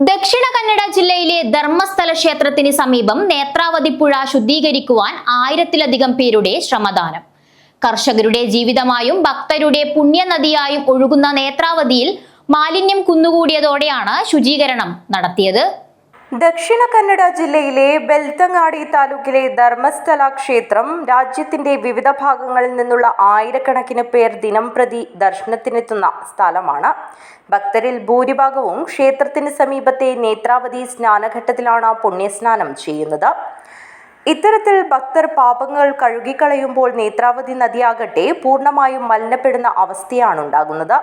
ദക്ഷിണ കന്നഡ ജില്ലയിലെ ധർമ്മസ്ഥല ക്ഷേത്രത്തിന് സമീപം നേത്രാവതി പുഴ ശുദ്ധീകരിക്കുവാൻ ആയിരത്തിലധികം പേരുടെ ശ്രമദാനം. കർഷകരുടെ ജീവിതമായും ഭക്തരുടെ പുണ്യനദിയായും ഒഴുകുന്ന നേത്രാവതിയിൽ മാലിന്യം കുന്നുകൂടിയതോടെയാണ് ശുചീകരണം നടത്തിയത്. ദക്ഷിണ കന്നഡ ജില്ലയിലെ ബെൽത്തങ്ങാടി താലൂക്കിലെ ധർമ്മസ്ഥല ക്ഷേത്രം രാജ്യത്തിന്റെ വിവിധ ഭാഗങ്ങളിൽ നിന്നുള്ള ആയിരക്കണക്കിന് പേർ ദിനം പ്രതി ദർശനത്തിനെത്തുന്ന സ്ഥലമാണ്. ഭക്തരിൽ ഭൂരിഭാഗവും ക്ഷേത്രത്തിന് സമീപത്തെ നേത്രാവതി സ്നാനഘട്ടത്തിലാണ് പുണ്യസ്നാനം ചെയ്യുന്നത്. ഇത്തരത്തിൽ ഭക്തർ പാപങ്ങൾ കഴുകിക്കളയുമ്പോൾ നേത്രാവതി നദിയാകട്ടെ പൂർണമായും മലിനപ്പെടുന്ന അവസ്ഥയാണ് ഉണ്ടാകുന്നത്.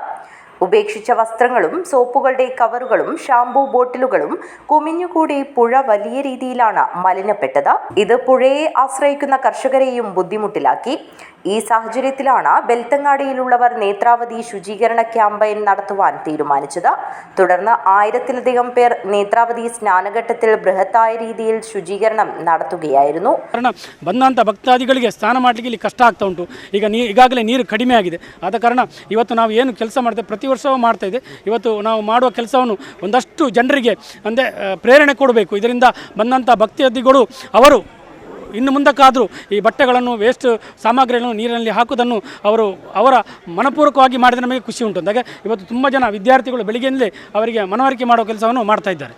ഉപേക്ഷിച്ച വസ്ത്രങ്ങളും സോപ്പുകളുടെ കവറുകളും ഷാംപൂ ബോട്ടിലുകളും കുമിഞ്ഞുകൂടി പുഴ വലിയ രീതിയിലാണ് മലിനപ്പെട്ടത് ഇത് പുഴയെ ആശ്രയിക്കുന്ന കർഷകരെയും ബുദ്ധിമുട്ടിലാക്കി ഈ സാഹചര്യത്തിലാണ് ബെൽത്തങ്ങാടിയിലുള്ളവർ നേത്രാവതി ശുചീകരണ ക്യാമ്പയിൻ നടത്തുവാൻ തീരുമാനിച്ചത് തുടർന്ന് ആയിരത്തിലധികം പേർ നേത്രാവതി സ്നാനഘട്ടത്തിൽ ബൃഹത്തായ രീതിയിൽ ಶುಚೀಕರಣ നടത്തുകയായിരുന്നു ಕಾರಣ ಬಂದಂಥ ಭಕ್ತಾದಿಗಳಿಗೆ ಸ್ನಾನ ಮಾಡಲಿಕ್ಕೆ ಇಲ್ಲಿ ಕಷ್ಟ ಆಗ್ತಾ ಉಂಟು ಈಗ ನೀ ಈಗಾಗಲೇ ನೀರು ಕಡಿಮೆ ಆಗಿದೆ ಆದ ಕಾರಣ ಇವತ್ತು ನಾವು ಏನು ಕೆಲಸ ಮಾಡ್ತೇವೆ ಪ್ರತಿ ವರ್ಷವೂ ಮಾಡ್ತಾ ಇದೆ. ಇವತ್ತು ನಾವು ಮಾಡುವ ಕೆಲಸವನ್ನು ಒಂದಷ್ಟು ಜನರಿಗೆ ಅಂದರೆ ಪ್ರೇರಣೆ ಕೊಡಬೇಕು. ಇದರಿಂದ ಬಂದಂಥ ಭಕ್ತಿಯದ್ದಿಗಳು, ಅವರು ಇನ್ನು ಮುಂದಕ್ಕಾದರೂ ಈ ಬಟ್ಟೆಗಳನ್ನು ವೇಸ್ಟ್ ಸಾಮಗ್ರಿಗಳನ್ನು ನೀರಿನಲ್ಲಿ ಹಾಕುವುದನ್ನು ಅವರು ಅವರ ಮನಪೂರ್ವಕವಾಗಿ ಮಾಡಿದ ನಮಗೆ ಖುಷಿ ಉಂಟು ಅಂದಾಗ ಇವತ್ತು ತುಂಬ ಜನ ವಿದ್ಯಾರ್ಥಿಗಳು ಬೆಳಿಗ್ಗೆಯಿಂದಲೇ ಅವರಿಗೆ ಮನವರಿಕೆ ಮಾಡುವ ಕೆಲಸವನ್ನು ಮಾಡ್ತಾ ಇದ್ದಾರೆ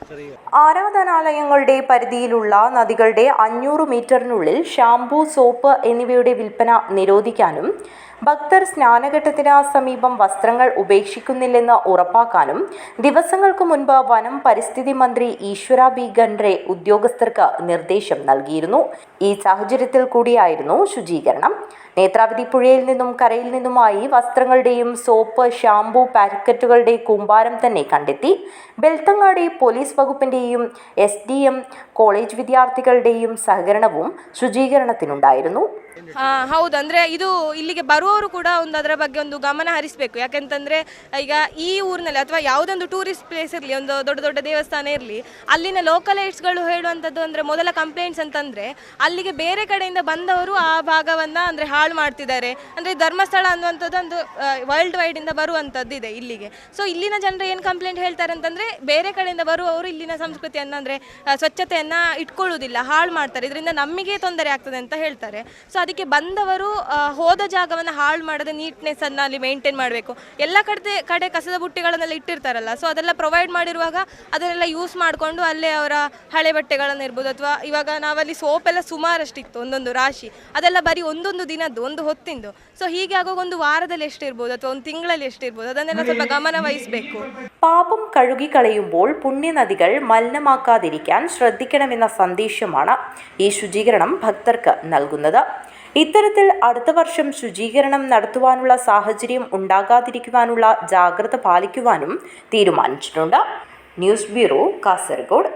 ആരാധനാലയങ്ങളുടെ പരിധിയിലുള്ള നദികളുടെ അഞ്ഞൂറ് മീറ്ററിനുള്ളിൽ ഷാംപൂ സോപ്പ് എന്നിവയുടെ വിൽപ്പന നിരോധിക്കാനും ഭക്തർ സ്നാനഘട്ടത്തിന് സമീപം വസ്ത്രങ്ങൾ ഉപേക്ഷിക്കുന്നില്ലെന്ന് ഉറപ്പാക്കാനും ദിവസങ്ങൾക്ക് മുൻപ് വനം പരിസ്ഥിതി മന്ത്രി ഈശ്വര ബി ഖണ്ഡ്രെ ഉദ്യോഗസ്ഥർക്ക് നിർദ്ദേശം നൽകിയിരുന്നു ഈ സാഹചര്യത്തിൽ കൂടിയായിരുന്നു ശുചീകരണം നേത്രാവതി പുഴയിൽ നിന്നും കരയിൽ നിന്നുമായി വസ്ത്രങ്ങളുടെയും സോപ്പ് ഷാംപൂ പാക്കറ്റുകളുടെ കൂമ്പാരം തന്നെ കണ്ടെത്തി ബെൽത്തങ്ങാടി പോലീസ് വകുപ്പിന്റെയും എസ് ഡി എം കോളേജ് വിദ്യാർത്ഥികളുടെയും സഹകരണവും ശുചീകരണത്തിനുണ്ടായിരുന്നു ಹಾ ಹೌದು ಅಂದ್ರೆ ಇದು ಇಲ್ಲಿಗೆ ಬರುವವರು ಕೂಡ ಒಂದು ಅದರ ಬಗ್ಗೆ ಒಂದು ಗಮನ ಹರಿಸಬೇಕು ಯಾಕೆಂತಂದ್ರೆ ಈಗ ಈ ಊರಿನಲ್ಲಿ ಅಥವಾ ಯಾವುದೊಂದು ಟೂರಿಸ್ಟ್ ಪ್ಲೇಸ್ ಇರಲಿ ಒಂದು ದೊಡ್ಡ ದೊಡ್ಡ ದೇವಸ್ಥಾನ ಇರಲಿ ಅಲ್ಲಿನ ಲೋಕಲೈಟ್ಸ್ಗಳು ಹೇಳುವಂಥದ್ದು ಅಂದ್ರೆ ಮೊದಲ ಕಂಪ್ಲೇಂಟ್ಸ್ ಅಂತಂದ್ರೆ ಅಲ್ಲಿಗೆ ಬೇರೆ ಕಡೆಯಿಂದ ಬಂದವರು ಆ ಭಾಗವನ್ನು ಅಂದರೆ ಹಾಳು ಮಾಡ್ತಿದ್ದಾರೆ. ಅಂದರೆ ಧರ್ಮಸ್ಥಳ ಅನ್ನುವಂಥದ್ದು ಒಂದು ವರ್ಲ್ಡ್ ವೈಡಿಂದ ಬರುವಂಥದ್ದು ಇದೆ ಇಲ್ಲಿಗೆ. ಸೊ ಇಲ್ಲಿನ ಜನರು ಏನು ಕಂಪ್ಲೇಂಟ್ ಹೇಳ್ತಾರೆ ಅಂತಂದರೆ ಬೇರೆ ಕಡೆಯಿಂದ ಬರುವವರು ಇಲ್ಲಿನ ಸಂಸ್ಕೃತಿಯನ್ನು ಅಂದರೆ ಸ್ವಚ್ಛತೆಯನ್ನು ಇಟ್ಕೊಳ್ಳೋದಿಲ್ಲ ಹಾಳು ಮಾಡ್ತಾರೆ. ಇದರಿಂದ ನಮಗೆ ತೊಂದರೆ ಆಗ್ತದೆ ಅಂತ ಹೇಳ್ತಾರೆ. ಸೊ ಅದಕ್ಕೆ ಬಂದವರು ಹೋದ ಜಾಗವನ್ನು ಹಾಳು ಮಾಡದೆ ನೀಟ್ನೆಸ್ ಅನ್ನ ಅಲ್ಲಿ ಮೇಂಟೈನ್ ಮಾಡಬೇಕು. ಎಲ್ಲ ಕಡೆ ಕಡೆ ಕಸದ ಬುಟ್ಟಿಗಳನ್ನೆಲ್ಲ ಇಟ್ಟಿರ್ತಾರಲ್ಲ ಸೊ ಅದೆಲ್ಲ ಪ್ರೊವೈಡ್ ಮಾಡಿರುವಾಗ ಅದನ್ನೆಲ್ಲ ಯೂಸ್ ಮಾಡಿಕೊಂಡು ಅಲ್ಲೇ ಅವರ ಹಳೆ ಬಟ್ಟೆಗಳನ್ನು ಇರ್ಬೋದು, ಅಥವಾ ಇವಾಗ ನಾವಲ್ಲಿ ಸೋಪ್ ಎಲ್ಲ ಸುಮಾರಷ್ಟಿತ್ತು ಒಂದೊಂದು ರಾಶಿ ಅದೆಲ್ಲ ಬರೀ ಒಂದೊಂದು ದಿನದ್ದು ಒಂದು ಹೊತ್ತಿಂದು ಸೊ ಹೀಗೆ ಆಗುವಾಗ ಒಂದು ವಾರದಲ್ಲಿ ಎಷ್ಟಿರ್ಬೋದು ಅಥವಾ ಒಂದು ತಿಂಗಳಲ್ಲಿ ಎಷ್ಟಿರ್ಬೋದು ಅದನ್ನೆಲ್ಲ ಸ್ವಲ್ಪ ಗಮನ ವಹಿಸಬೇಕು പാപം കഴുകിക്കളയുമ്പോൾ പുണ്യനദികൾ മലിനമാക്കാതിരിക്കാൻ ശ്രദ്ധിക്കണമെന്ന സന്ദേശമാണ് ഈ ശുചീകരണം ഭക്തർക്ക് നൽകുന്നത് ഇത്തരത്തിൽ അടുത്ത വർഷം ശുചീകരണം നടത്തുവാനുള്ള സാഹചര്യം ഉണ്ടാകാതിരിക്കുവാനുള്ള ജാഗ്രത പാലിക്കുവാനും തീരുമാനിച്ചിട്ടുണ്ട് ന്യൂസ് ബ്യൂറോ കാസർഗോഡ്